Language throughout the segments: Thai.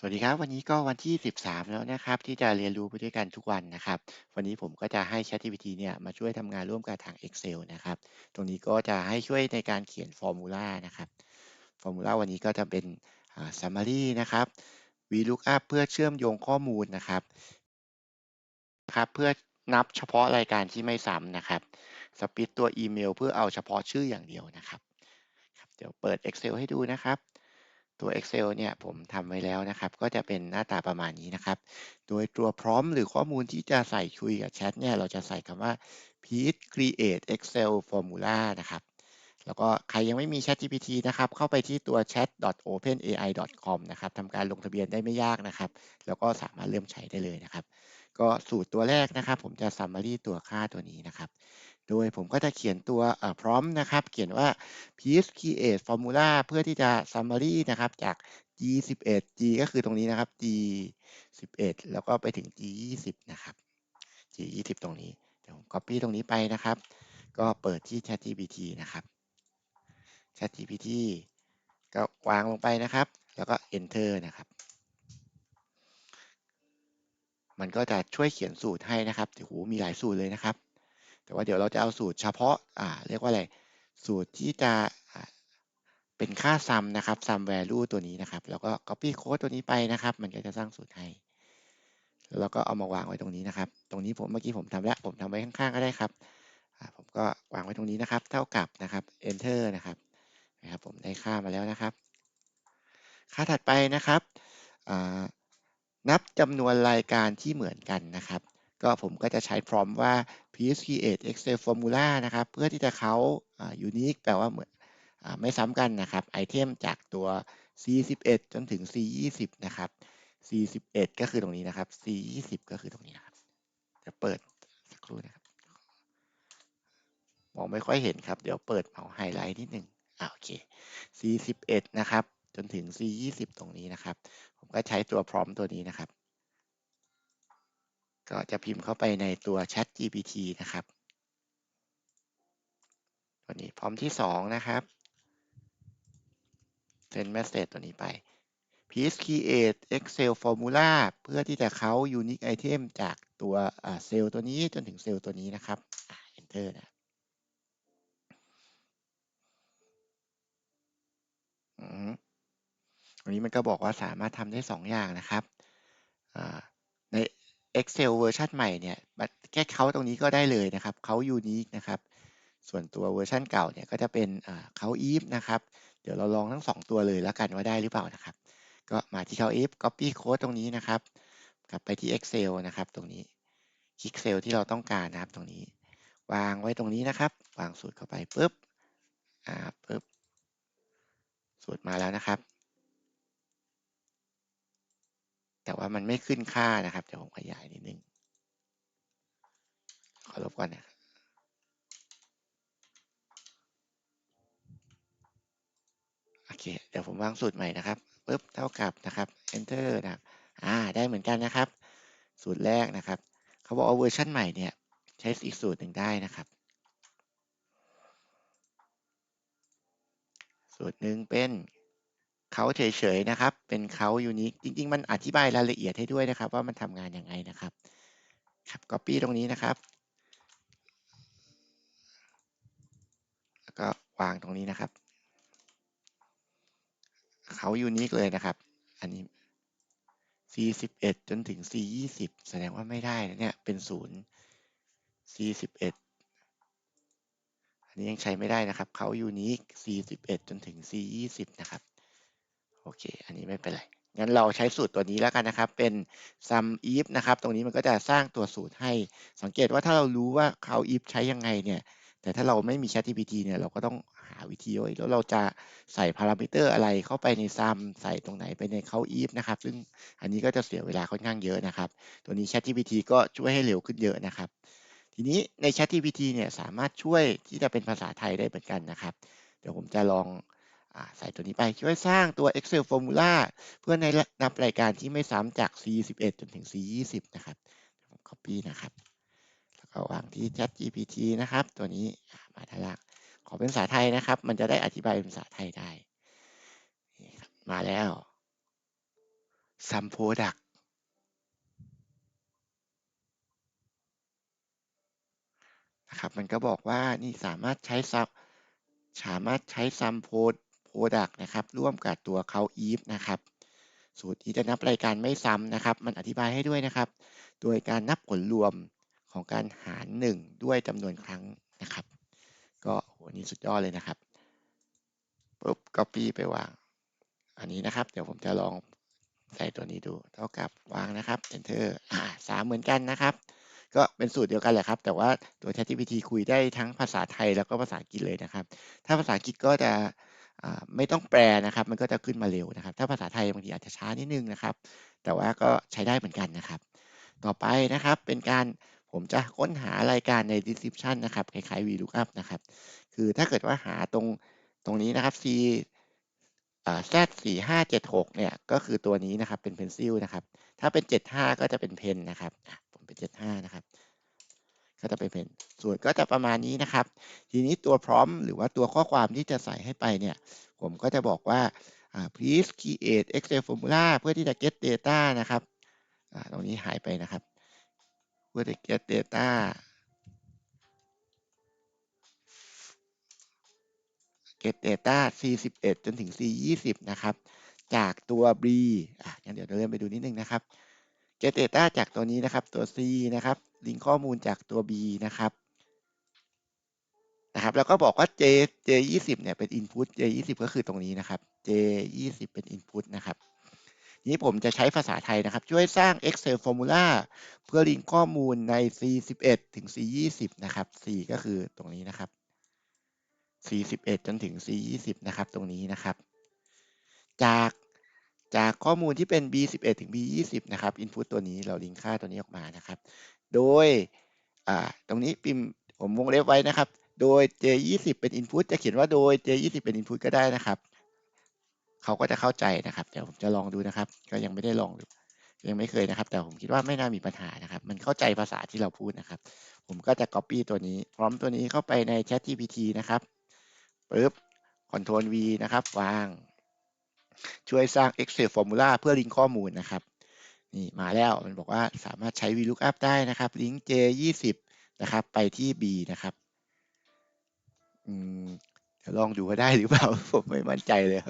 สวัสดีครับ วันนี้ก็วันที่ 13 แล้วนะครับ ที่จะเรียนรู้ไปด้วยกันทุกวันนะครับ วันนี้ผมก็จะให้ ChatGPT เนี่ยมาช่วยทำงานร่วมกับทาง Excel นะครับ ตรงนี้ก็จะให้ช่วยในการเขียนฟอร์มูลานะครับฟอร์มูลาวันนี้ก็จะเป็น summary นะครับ VLOOKUP เพื่อเชื่อมโยงข้อมูลนะครับครับเพื่อนับเฉพาะรายการที่ไม่ซ้ำนะครับ split ตัวอีเมลเพื่อเอาเฉพาะชื่ออย่างเดียวนะครับครับเดี๋ยวเปิด Excel ให้ดูนะครับ ตัว Excel เนี่ยผมทำไว้แล้วนะครับ ก็จะเป็นหน้าตาประมาณนี้นะครับ โดยตัวพร้อมหรือข้อมูลที่จะใส่คุยกับแชทเนี่ยเราจะใส่คำว่า please create Excel formula นะครับ แล้วก็ใครยังไม่มี ChatGPT นะครับ เข้าไปที่ตัว chat.openai.com นะครับทำการลงทะเบียนได้ไม่ยากนะครับ แล้วก็สามารถเริ่มใช้ได้เลยนะครับ ก็สูตรตัวแรกนะครับ ผมจะ summary ตัวค่าตัวนี้นะครับ โดยผมก็จะเขียนตัวพร้อมนะครับ เขียนว่า please create formula เพื่อที่จะ summary นะครับ จาก g 11 g ก็คือตรงนี้นะครับ g 11 แล้วก็ไปถึง g 20 นะครับ g 20 ตรงนี้ เดี๋ยวผม copy ตรงนี้ไปนะครับ ก็เปิดที่ ChatGPT นะครับ ChatGPT ก็วางลงไปนะครับ แล้วก็ enter นะครับ มันก็จะช่วยเขียนสูตรให้นะครับโอ้โหมีหลายสูตรเลยนะครับ แต่ว่าเดี๋ยวเราจะเอาสูตรเฉพาะอ่าเรียกว่าอะไร สูตรที่จะเป็นค่า sum นะครับ sum value ตัวนี้นะครับ แล้วก็ copy code ตัวนี้ไปนะครับ มันก็จะสร้างสูตรให้ แล้วเราก็เอามาวางไว้ตรงนี้นะครับ ตรงนี้ผมเมื่อกี้ผมทำแล้ว ผมทำไว้ข้างๆก็ได้ครับ ผมก็วางไว้ตรงนี้นะครับ เท่ากับนะครับ enter นะครับ นะครับ ผมได้ค่ามาแล้วนะครับ ค่าถัดไปนะครับ นับจำนวนรายการที่เหมือนกันนะครับ ก็ผมก็จะใช้พร้อมว่า please create excel formula นะครับ เพื่อที่จะเขา unique แปลว่าเหมือนไม่ซ้ำกันนะครับไอเทมจากตัว C11 จนถึง C20 นะครับ C11 ก็คือตรงนี้นะครับ C20 ก็คือตรงนี้นะครับจะเปิดสักครู่นะครับมองไม่ค่อยเห็นครับ เดี๋ยวเปิดเอาไฮไลท์นิดหนึ่งอ่าโอเค C11 นะครับ จนถึง C20 ตรงนี้นะครับ ผมก็ใช้ตัวพร้อมตัวนี้นะครับ ก็จะพิมพ์เข้าไปในตัว Chat GPT นะครับ ตัวนี้พร้อมที่ 2 นะครับ send message ตัวนี้ไป please create excel formula เพื่อที่จะเขา unique item จากตัวเซลล์ตัวนี้จนถึงเซลล์ตัวนี้นะครับ enter นะอันนี้มันก็บอกว่าสามารถทำได้ 2 อย่างนะครับใน Excel เวอร์ชันใหม่เนี่ยแค่เขาตรงนี้ก็ได้เลยนะครับเขา unique นะครับส่วนตัวเวอร์ชันเก่าเนี่ยก็จะเป็นเขา if นะครับเดี๋ยวเราลองทั้ง 2 ตัวเลยแล้วกันว่าได้หรือเปล่านะครับ ก็มาที่เขา if copy code ตรงนี้นะครับกลับไปที่ Excel นะครับ ตรงนี้คลิกเซลล์ที่เราต้องการนะครับตรงนี้ วางไว้ตรงนี้นะครับ วางสูตรเข้าไปปุ๊บอ่าปุ๊บสูตรมาแล้วนะครับ แต่ว่ามันไม่ขึ้นค่านะครับ เดี๋ยวผมขยายนิดนึง ขอลบก่อนนะโอเค เดี๋ยวผมวางสูตรใหม่นะครับปุ๊บเท่ากับนะครับ enter นะครับ อ่า ได้เหมือนกันนะครับ สูตรแรกนะครับ เขาบอกว่าเวอร์ชันใหม่เนี่ย ใช้อีกสูตรหนึ่งได้นะครับ สูตรหนึ่งเป็น เขาเฉยๆนะครับ เป็นเขายูนิคจริง ๆ มันอธิบายรายละเอียดให้ด้วยนะครับ ว่ามันทำงานยังไงนะครับ ครับ copy ตรงนี้นะครับ แล้วก็วางตรงนี้นะครับ เขายูนิคเลยนะครับ อันนี้ C 11จนถึง C 20แสดงว่าไม่ได้นะเนี่ย เป็นศูนย์ C 11อันนี้ยังใช้ไม่ได้นะครับ เขายูนิค C 11จนถึง C 20นะครับ โอเค อันนี้ไม่เป็นไร งั้นเราใช้สูตรตัวนี้แล้วกันนะครับ เป็น sum if นะครับ ตรงนี้มันก็จะสร้างตัวสูตรให้ สังเกตว่าถ้าเรารู้ว่าเขา if ใช้ยังไงเนี่ย แต่ถ้าเราไม่มี ChatGPT เนี่ยเราก็ต้องหาวิธีว่าแล้วเราจะใส่พารามิเตอร์อะไรเข้าไปใน sum ใส่ตรงไหนไปในเขา if นะครับ ซึ่งอันนี้ก็จะเสียเวลาค่อนข้างเยอะนะครับ ตัวนี้ ChatGPT ก็ช่วยให้เร็วขึ้นเยอะนะครับ ทีนี้ใน ChatGPT เนี่ยสามารถช่วยที่จะเป็นภาษาไทยได้เหมือนกันนะครับ เดี๋ยวผมจะลอง ใส่ตัวนี้ไปช่วยสร้างตัว Excel Formula เพื่อในนับรายการที่ไม่ซ้ำจาก C11 จนถึง C20 นะครับผม copy นะครับ แล้วก็วางที่ Chat GPT นะครับ ตัวนี้มาด้านล่างขอเป็นภาษาไทยนะครับ มันจะได้อธิบายเป็นภาษาไทยได้ มาแล้ว sum product นะครับ มันก็บอกว่านี่สามารถใช้สามารถใช้ sum product นะครับร่วมกับตัว count if นะครับสูตรที่จะนับรายการไม่ซ้ำนะครับ มันอธิบายให้ด้วยนะครับ โดยการนับผลรวมของการหาร 1 ด้วยจำนวนครั้งนะครับ ก็โหนี่สุดยอดเลยนะครับปุ๊บ copy ไปวาง อันนี้นะครับ เดี๋ยวผมจะลองใส่ตัวนี้ดู เท่ากับวางนะครับ enter อ่าสามเหมือนกันนะครับ ก็เป็นสูตรเดียวกันแหละครับ แต่ว่าตัว ChatGPT คุยได้ทั้งภาษาไทยแล้วก็ภาษาอังกฤษเลยนะครับ ถ้าภาษาอังกฤษก็จะ ไม่ต้องแปลนะครับ มันก็จะขึ้นมาเร็วนะครับ ถ้าภาษาไทยบางทีอาจจะช้านิดนึงนะครับ แต่ว่าก็ใช้ได้เหมือนกันนะครับ ต่อไปนะครับเป็นการผมจะค้นหารายการใน description นะครับคล้ายๆ VLOOKUP นะครับ คือถ้าเกิดว่าหาตรงตรงนี้นะครับ C Z 4 5 7 6เนี่ยก็คือตัวนี้นะครับเป็น pencil นะครับ ถ้าเป็น75ก็จะเป็นเพนนะครับผมเป็น75นะครับ ก็จะเป็นเพนส่วนก็จะประมาณนี้นะครับ ทีนี้ตัวพร้อมหรือว่าตัวข้อความที่จะใส่ให้ไปเนี่ย ผมก็จะบอกว่า please create Excel formula เพื่อที่จะ get data นะครับตรงนี้หายไปนะครับ เพื่อจะ get data get data C 11จนถึง C 20นะครับ จากตัว B อะงั้นเดี๋ยวเราเริ่มไปดูนิดนึงนะครับ get data จากตัวนี้นะครับ ตัว C นะครับลิงข้อมูลจากตัว B นะครับนะครับ แล้วก็บอกว่า J J 20เนี่ยเป็น input J 20ก็คือตรงนี้นะครับ J 20เป็น input นะครับนี้ผมจะใช้ภาษาไทยนะครับ ช่วยสร้าง Excel formula เพื่อลิงก์ข้อมูลใน C 11 ถึง C 20 นะครับ C ก็คือตรงนี้นะครับ C 11 จนถึง C 20 นะครับ ตรงนี้นะครับ จาก จากข้อมูลที่เป็น B 11 ถึง B 20 นะครับ input ตัวนี้เราลิงก์ค่าตัวนี้ออกมานะครับ โดยตรงนี้พิมพ์ผมวงเล็บไว้นะครับ โดย J 20 เป็น input จะเขียนว่าโดย J 20 เป็น input ก็ได้นะครับ เขาก็จะเข้าใจนะครับ เดี๋ยวผมจะลองดูนะครับ ก็ยังไม่ได้ลองยังไม่เคยนะครับ แต่ผมคิดว่าไม่น่ามีปัญหานะครับ มันเข้าใจภาษาที่เราพูดนะครับ ผมก็จะ copy ตัวนี้ พร้อมตัวนี้เข้าไปใน Chat GPT นะครับปึ๊บ Ctrl V นะครับ วาง ช่วยสร้าง Excel Formula เพื่อลิงก์ข้อมูลนะครับนี่มาแล้วมันบอกว่าสามารถใช้ VLOOKUP ได้นะครับลิงก์ J 20นะครับไปที่ B นะครับอืมเดี๋ยวลองดูว่าได้หรือเปล่า ผมไม่มั่นใจเลย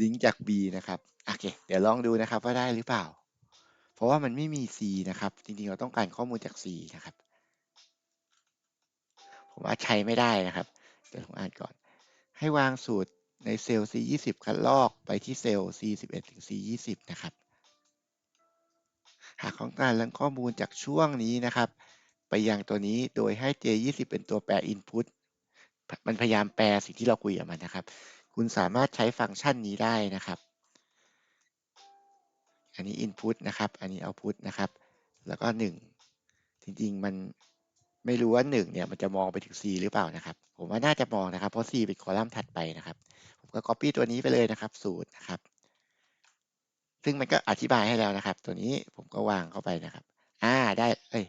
ลิงก์จาก B นะครับโอเค เดี๋ยวลองดูนะครับว่าได้หรือเปล่า เพราะว่ามันไม่มี C นะครับ จริงๆ เราต้องการข้อมูลจาก C นะครับ ผมว่าใช้ไม่ได้นะครับ เดี๋ยวผมอ่านก่อน ให้วางสูตร ในเซลล์ C 20 คัดลอกไปที่เซลล์ C 11 ถึง C 20 นะครับ หากต้องการแหล่งข้อมูลจากช่วงนี้นะครับ ไปยังตัวนี้โดยให้ J 20 เป็นตัวแปร input มันพยายามแปลสิ่งที่เราคุยกับมันนะครับ คุณสามารถใช้ฟังก์ชันนี้ได้นะครับ อันนี้ input นะครับ อันนี้ output นะครับ แล้วก็ 1 จริงๆ มัน ไม่รู้ว่า 1 เนี่ยมันจะมองไปถึง C หรือเปล่านะครับ ผมว่าน่าจะมองนะครับ เพราะ C เป็นคอลัมน์ถัดไปนะครับ ผมก็ copy ตัวนี้ไปเลยนะครับสูตรนะครับ ซึ่งมันก็อธิบายให้แล้วนะครับ ตัวนี้ผมก็วางเข้าไปนะครับ อ่าได้ เอ้ย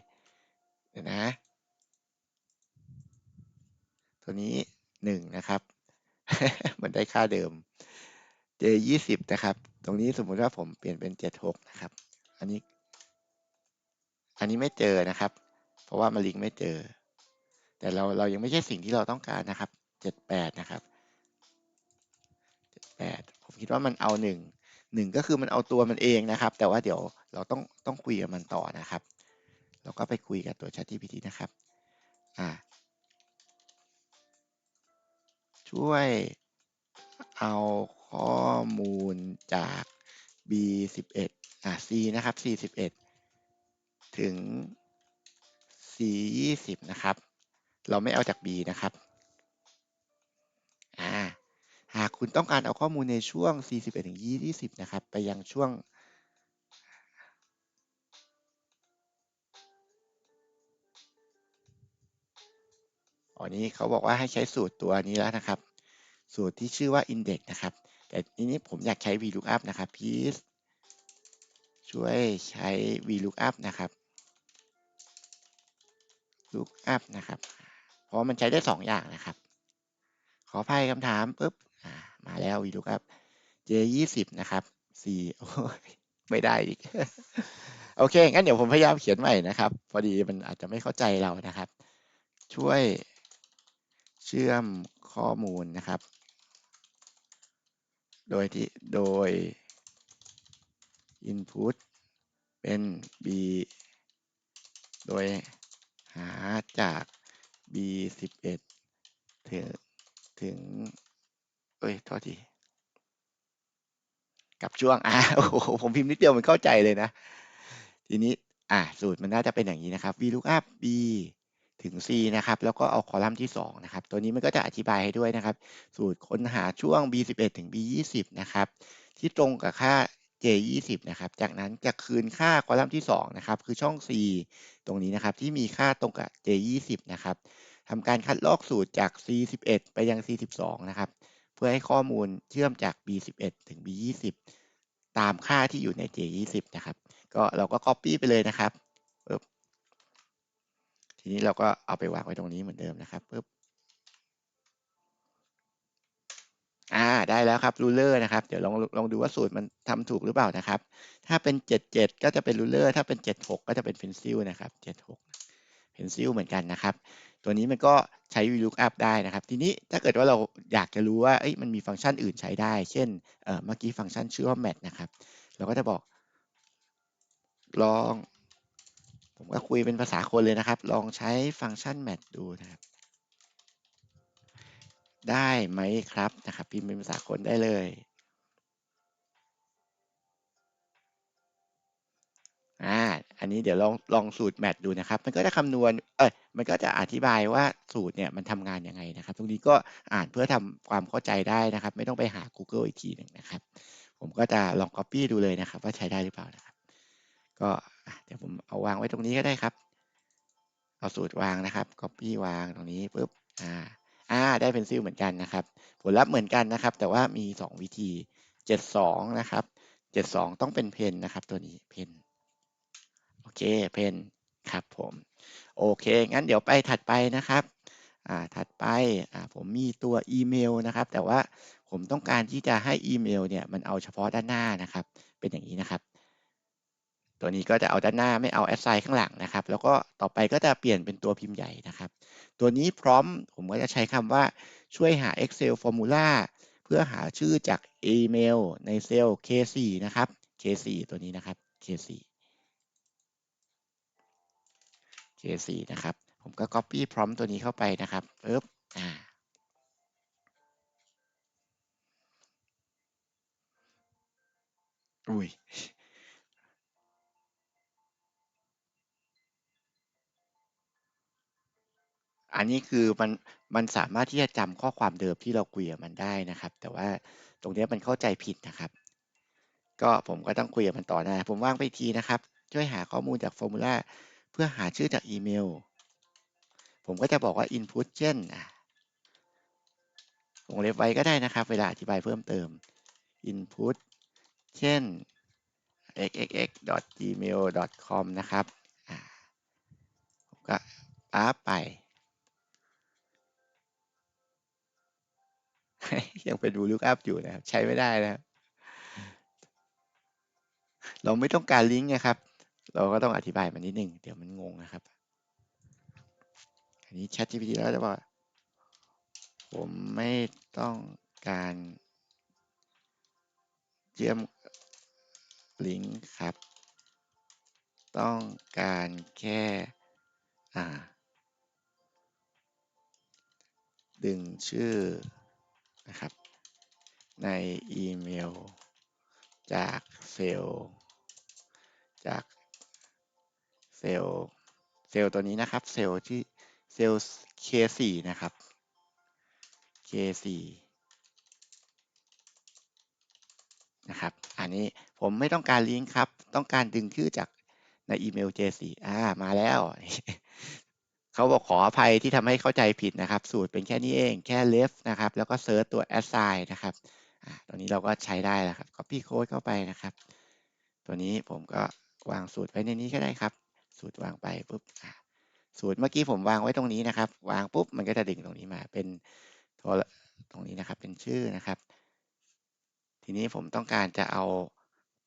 เดี๋ยวนะ ตัวนี้ 1 นะครับ มันได้ค่าเดิม J 20นะครับ ตรงนี้สมมุติว่าผมเปลี่ยนเป็น 76 นะครับ อันนี้ อันนี้ไม่เจอนะครับ เพราะว่ามันลิงก์ไม่เจอ แต่เราเรายังไม่ใช่สิ่งที่เราต้องการนะครับ 78 นะครับ 78 ผมคิดว่ามันเอา 1 1 ก็คือมันเอาตัวมันเองนะครับ แต่ว่าเดี๋ยวเราต้องต้องคุยกับมันต่อนะครับ เราก็ไปคุยกับตัว ChatGPT นะครับ อ่า ช่วยเอาข้อมูลจาก B 11 อ่า C นะครับ C 11 ถึง C 20นะครับ เราไม่เอาจาก B นะครับอ่าหากคุณต้องการเอาข้อมูลในช่วง C 11ถึง20 นะครับ ไปยังช่วง อันนี้เขาบอกว่าให้ใช้สูตรตัวนี้แล้วนะครับ สูตรที่ชื่อว่า index นะครับ แต่ทีนี้ผมอยากใช้ VLOOKUP นะครับ please ช่วยใช้ VLOOKUP นะครับ lookup นะครับ เพราะมันใช้ได้ 2 อย่างนะครับ ขออภัยคำถามปุ๊บมาแล้ว VLOOKUP J 20นะครับ C โอ้ยไม่ได้อีก โอเค งั้นเดี๋ยวผมพยายามเขียนใหม่นะครับ พอดีมันอาจจะไม่เข้าใจเรานะครับ ช่วยเชื่อมข้อมูลนะครับ โดยที่โดย input เป็น b โดย จาก b 11 ถึงถึง เอ้ยโทษทีกับช่วงอ่าโอ้โหผมพิมพ์นิดเดียวมันเข้าใจเลยนะ ทีนี้อ่าสูตรมันน่าจะเป็นอย่างนี้นะครับ VLOOKUP B ถึง C นะครับ แล้วก็เอาคอลัมน์ที่ 2 นะครับ ตัวนี้มันก็จะอธิบายให้ด้วยนะครับ สูตรค้นหาช่วง B11 ถึง B20 นะครับ ที่ตรงกับค่า J20 นะครับ จากนั้นจะคืนค่าคอลัมน์ที่2นะครับคือช่อง C ตรงนี้นะครับที่มีค่าตรงกับ J20 นะครับทำการคัดลอกสูตรจาก C11 ไปยัง C12 นะครับ เพื่อให้ข้อมูลเชื่อมจาก B11 ถึง B20 ตามค่าที่อยู่ใน J20 นะครับ ก็เราก็ Copy ไปเลยนะครับ ทีนี้เราก็เอาไปวางไว้ตรงนี้เหมือนเดิมนะครับปึ๊บ อ่าได้แล้วครับรูเลอร์นะครับเดี๋ยวลองลองดูว่าสูตรมันทำถูกหรือเปล่านะครับ ถ้าเป็น 77 ก็จะเป็นรูเลอร์ถ้าเป็น 76 ก็จะเป็นเพนซิลนะครับ76เพนซิลเหมือนกันนะครับ ตัวนี้มันก็ใช้ VLOOKUP ได้นะครับ ทีนี้ถ้าเกิดว่าเราอยากจะรู้ว่าเอ้ยมันมีฟังก์ชันอื่นใช้ได้ เช่นเอ่อเมื่อกี้ฟังก์ชันชื่อว่า match นะครับ เราก็จะบอก ลอง ผมก็คุยเป็นภาษาคนเลยนะครับ ลองใช้ฟังก์ชัน match ดูนะครับ ได้ไหมครับนะครับพิมพ์เป็นภาษาคนได้เลยอ่าอันนี้เดี๋ยวลองลองสูตรแมทดูนะครับ มันก็จะคำนวณเอ้ยมันก็จะอธิบายว่าสูตรเนี่ยมันทำงานยังไงนะครับ ตรงนี้ก็อ่านเพื่อทำความเข้าใจได้นะครับ ไม่ต้องไปหา Google อีกทีหนึ่งนะครับ ผมก็จะลอง Copy ดูเลยนะครับ ว่าใช้ได้หรือเปล่านะครับ ก็เดี๋ยวผมเอาวางไว้ตรงนี้ก็ได้ครับ เอาสูตรวางนะครับ Copy วางตรงนี้ปุ๊บอ่า อ่าได้เป็นซิลเหมือนกันนะครับ ผลลัพธ์เหมือนกันนะครับ แต่ว่ามี 2 วิธี 72 นะครับ 72 ต้องเป็นเพนนะครับ ตัวนี้เพนโอเคเพนครับผมโอเค งั้นเดี๋ยวไปถัดไปนะครับอ่าถัดไปอ่าผมมีตัวอีเมลนะครับ แต่ว่าผมต้องการที่จะให้อีเมลเนี่ยมันเอาเฉพาะด้านหน้านะครับ เป็นอย่างนี้นะครับ ตัวนี้ก็จะเอาด้านหน้าไม่เอาแอสไซน์ข้างหลังนะครับ แล้วก็ต่อไปก็จะเปลี่ยนเป็นตัวพิมพ์ใหญ่นะครับ ตัวนี้พร้อมผมก็จะใช้คำว่าช่วยหา Excel Formula เพื่อหาชื่อจากอีเมลในเซลล์ K4 นะครับ K4 ตัวนี้นะครับ K4 K4 นะครับ ผมก็ Copy prompt ตัวนี้เข้าไปนะครับปึ๊บอ่าอุ้ย อันนี้คือมันมันสามารถที่จะจำข้อความเดิมที่เราคุยกับมันได้นะครับ แต่ว่าตรงนี้มันเข้าใจผิดนะครับ ก็ผมก็ต้องคุยกับมันต่อนะผมว่างไปทีนะครับ ช่วยหาข้อมูลจากฟอร์มูลาเพื่อหาชื่อจากอีเมล ผมก็จะบอกว่า input เช่นวงเล็บไว้ก็ได้นะครับ เวลาอธิบายเพิ่มเติม input เช่น xxx.gmail.com นะครับ ผมก็อัพไป ยังเป็น VLOOKUP อยู่นะครับ ใช้ไม่ได้นะครับ เราไม่ต้องการลิงก์นะครับ เราก็ต้องอธิบายมันนิดนึงเดี๋ยวมันงงนะครับ อันนี้ ChatGPT แล้วจะบอกผมไม่ต้องการเชื่อมลิงก์ครับ ต้องการแค่อ่าดึงชื่อ นะครับ ในอีเมล จากเซลล์จากเซลล์เซลล์ตัวนี้นะครับ เซลล์ที่เซลล์ K4 นะครับ K4 นะครับ อันนี้ผมไม่ต้องการลิงก์ครับ ต้องการดึงชื่อจากในอีเมล J4 อ่า มาแล้ว เขาบอกขออภัยที่ทำให้เข้าใจผิดนะครับ สูตรเป็นแค่นี้เองแค่ left นะครับ แล้วก็เซิร์ชตัว assign นะครับตัวนี้เราก็ใช้ได้แล้วครับ copy code เข้าไปนะครับ ตัวนี้ผมก็วางสูตรไว้ในนี้ก็ได้ครับ สูตรวางไปปุ๊บสูตรเมื่อกี้ผมวางไว้ตรงนี้นะครับ วางปุ๊บมันก็จะดึงตรงนี้มาเป็นตรงนี้นะครับเป็นชื่อนะครับ ทีนี้ผมต้องการจะเอา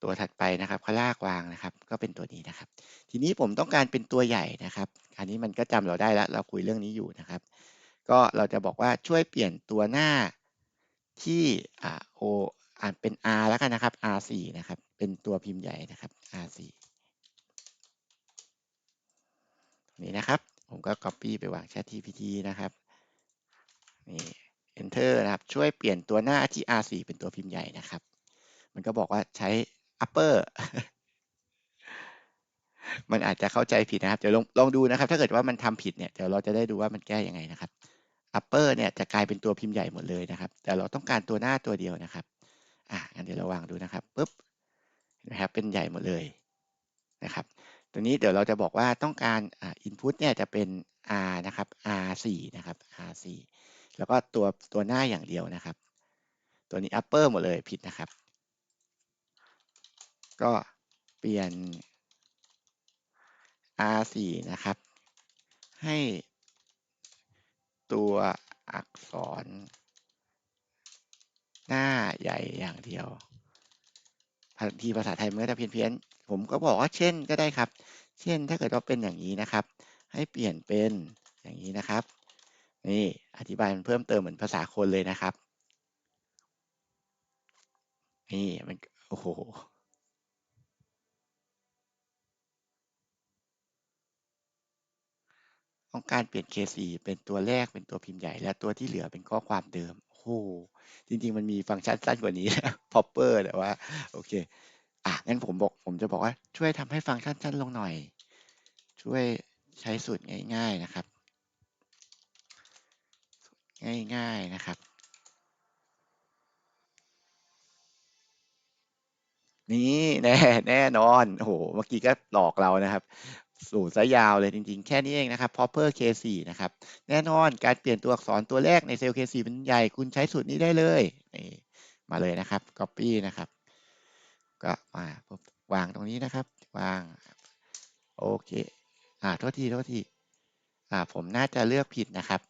ตัวถัดไปนะครับเขาลากวางนะครับ ก็เป็นตัวนี้นะครับ ทีนี้ผมต้องการเป็นตัวใหญ่นะครับอันนี้มันก็จำเราได้แล้ว เราคุยเรื่องนี้อยู่นะครับ ก็เราจะบอกว่าช่วยเปลี่ยนตัวหน้าที่อ่า O อ่านเป็น R แล้วกันนะครับ R4 นะครับ เป็นตัวพิมพ์ใหญ่นะครับ R4 นี่นะครับ ผมก็ copy ไปวาง Chat GPT นะครับ นี่ enter นะครับ ช่วยเปลี่ยนตัวหน้าที่ R4 เป็นตัวพิมพ์ใหญ่นะครับ มันก็บอกว่าใช้ upper มันอาจจะเข้าใจผิดนะครับ เดี๋ยวลองลองดูนะครับ ถ้าเกิดว่ามันทำผิดเนี่ย เดี๋ยวเราจะได้ดูว่ามันแก้ยังไงนะครับ upper เนี่ยจะกลายเป็นตัวพิมพ์ใหญ่หมดเลยนะครับ แต่เราต้องการตัวหน้าตัวเดียวนะครับ อะงั้นเดี๋ยวเราวางดูนะครับปุ๊บนะครับ เป็นใหญ่หมดเลยนะครับ ตัวนี้เดี๋ยวเราจะบอกว่าต้องการอ่า input เนี่ยจะเป็น r นะครับ r4 นะครับ r4 แล้วก็ตัวตัวหน้าอย่างเดียวนะครับ ตัวนี้ upper หมดเลยผิดนะครับ ก็เปลี่ยน R4 นะครับ ให้ตัวอักษร หน้าใหญ่อย่างเดียวทีภาษาไทยมันก็จะเพี้ยนๆ ผมก็บอกว่าเช่นก็ได้ครับ เช่นถ้าเกิดว่าเป็นอย่างนี้นะครับ ให้เปลี่ยนเป็นอย่างนี้นะครับ นี่อธิบายมันเพิ่มเติมเหมือนภาษาคนเลยนะครับ นี่มันโอ้โห ต้องการเปลี่ยน K4 เป็นตัวแรกเป็นตัวพิมพ์ใหญ่ และตัวที่เหลือเป็นข้อความเดิม โอ้โห จริง ๆ มันมีฟังก์ชันสั้นกว่านี้ popper แต่ว่า โอเค อะ งั้นผมบอก ผมจะบอกว่าช่วยทำให้ฟังก์ชันสั้นลงหน่อย ช่วยใช้สูตรง่าย ๆ นะครับ ง่ายๆ นะครับ นี่แน่แน่นอน โอ้โห เมื่อกี้ก็หลอกเรานะครับ สูตรซะยาวเลยจริงๆ แค่นี้เองนะครับ proper k4 นะครับ แน่นอนการเปลี่ยนตัวอักษรตัวแรกในเซลล์ k4 เป็นใหญ่ คุณใช้สูตรนี้ได้เลยนี่มาเลยนะครับ copy นะครับ ก็มาปุ๊บวางตรงนี้นะครับ วาง โอเค อ่าโทษทีโทษที อ่า ผมน่าจะเลือกผิดนะครับ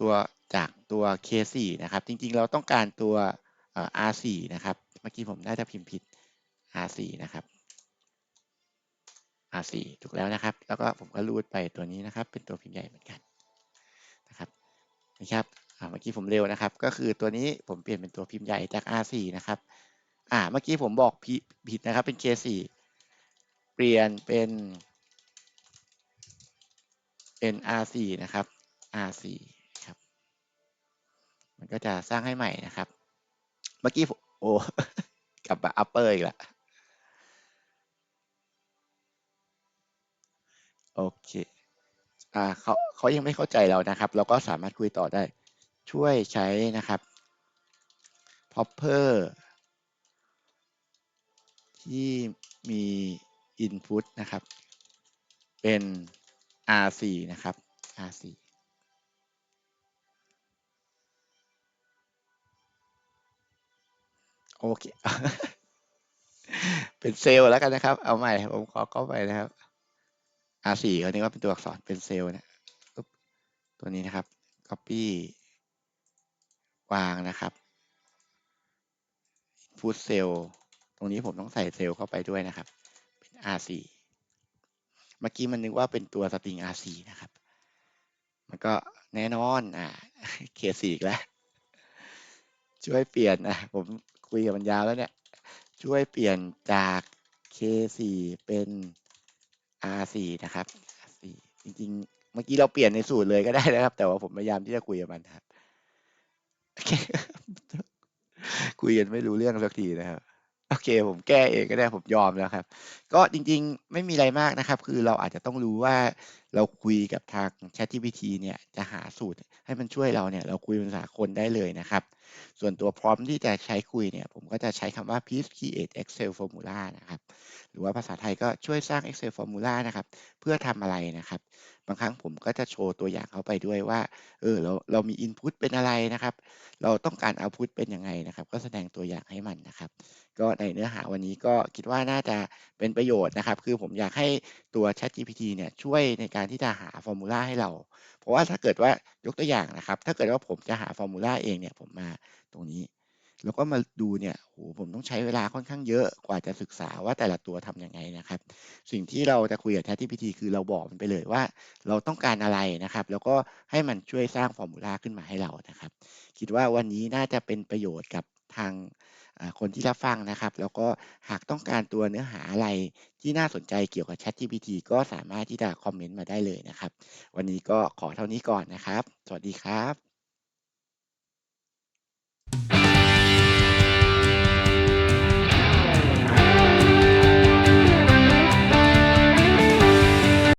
ตัวจากตัว k4 นะครับ จริงๆ เราต้องการตัว R4 นะครับ เมื่อกี้ผมน่าจะพิมพ์ผิด R4 นะครับ R4 ถูกแล้วนะครับ แล้วก็ผมก็รูดไปตัวนี้นะครับ เป็นตัวพิมพ์ใหญ่เหมือนกันนะครับนะครับเมื่อกี้ผมเร็วนะครับ ก็คือตัวนี้ผมเปลี่ยนเป็นตัวพิมพ์ใหญ่จาก R4 นะครับอ่าเมื่อกี้ผมบอกผิดนะครับเป็น K4 เปลี่ยนเป็นเป็น R4 นะครับ R4 ครับ มันก็จะสร้างให้ใหม่นะครับ เมื่อกี้โอ้กลับมา upper อีกแล้ว โอเคอ่าเขาเขายังไม่เข้าใจเรานะครับ เราก็สามารถคุยต่อได้ ช่วยใช้นะครับ popper ที่มี input นะครับ เป็น R4 นะครับ R4 โอเค เป็นเซลล์แล้วกันนะครับ เอาใหม่ ผมขอเข้าไปนะครับ R4 ก็นึกว่าเป็นตัวอักษรเป็นเซลล์นะตัวนี้นะครับ copy วางนะครับ input cell ตรงนี้ผมต้องใส่เซลล์เข้าไปด้วยนะครับ เป็น R4 เมื่อกี้มันนึกว่าเป็นตัวสตริง R4 นะครับ มันก็แน่นอนอ่า K4 อีกแล้ว ช่วยเปลี่ยนนะผมคุยกับมันยาวแล้วเนี่ย ช่วยเปลี่ยนจาก K4 เป็น R4 นะครับ R4 จริงๆ เมื่อกี้เราเปลี่ยนในสูตรเลยก็ได้นะครับ แต่ว่าผมพยายามที่จะคุยกับมันครับ คุยกันไม่รู้เรื่องสักทีนะครับ โอเค ผมแก้เองก็ได้ผมยอมแล้วครับ ก็จริงๆไม่มีอะไรมากนะครับ คือเราอาจจะต้องรู้ว่าเราคุยกับทาง ChatGPT เนี่ยจะหาสูตรให้มันช่วยเราเนี่ยเราคุยภาษาคนได้เลยนะครับ ส่วนตัวพร้อมที่จะใช้คุยเนี่ยผมก็จะใช้คำว่า please create Excel formula นะครับ หรือว่าภาษาไทยก็ช่วยสร้าง Excel formula นะครับ เพื่อทำอะไรนะครับ บางครั้งผมก็จะโชว์ตัวอย่างเขาไปด้วยว่า เออเราเรามี input เป็นอะไรนะครับ เราต้องการ output เป็นยังไงนะครับ ก็แสดงตัวอย่างให้มันนะครับ ก็ในเนื้อหาวันนี้ก็คิดว่าน่าจะเป็นประโยชน์นะครับ คือผมอยากให้ตัว ChatGPT เนี่ยช่วยในการที่จะหาฟอร์มูลาให้เรา เพราะว่าถ้าเกิดว่ายกตัวอย่างนะครับ ถ้าเกิดว่าผมจะหาฟอร์มูลาเองเนี่ยผมมาตรงนี้ แล้วก็มาดูเนี่ยโอ้โฮผมต้องใช้เวลาค่อนข้างเยอะกว่าจะศึกษาว่าแต่ละตัวทำยังไงนะครับ สิ่งที่เราจะคุยกับ ChatGPT คือเราบอกมันไปเลยว่า เราต้องการอะไรนะครับ แล้วก็ให้มันช่วยสร้างฟอร์มูลาขึ้นมาให้เรานะครับ คิดว่าวันนี้น่าจะเป็นประโยชน์กับทางคนที่รับฟังนะครับ แล้วก็หากต้องการตัวเนื้อหาอะไรที่น่าสนใจเกี่ยวกับ ChatGPT ก็สามารถที่จะคอมเมนต์มาได้เลยนะครับ วันนี้ก็ขอเท่านี้ก่อนนะครับ สวัสดีครับ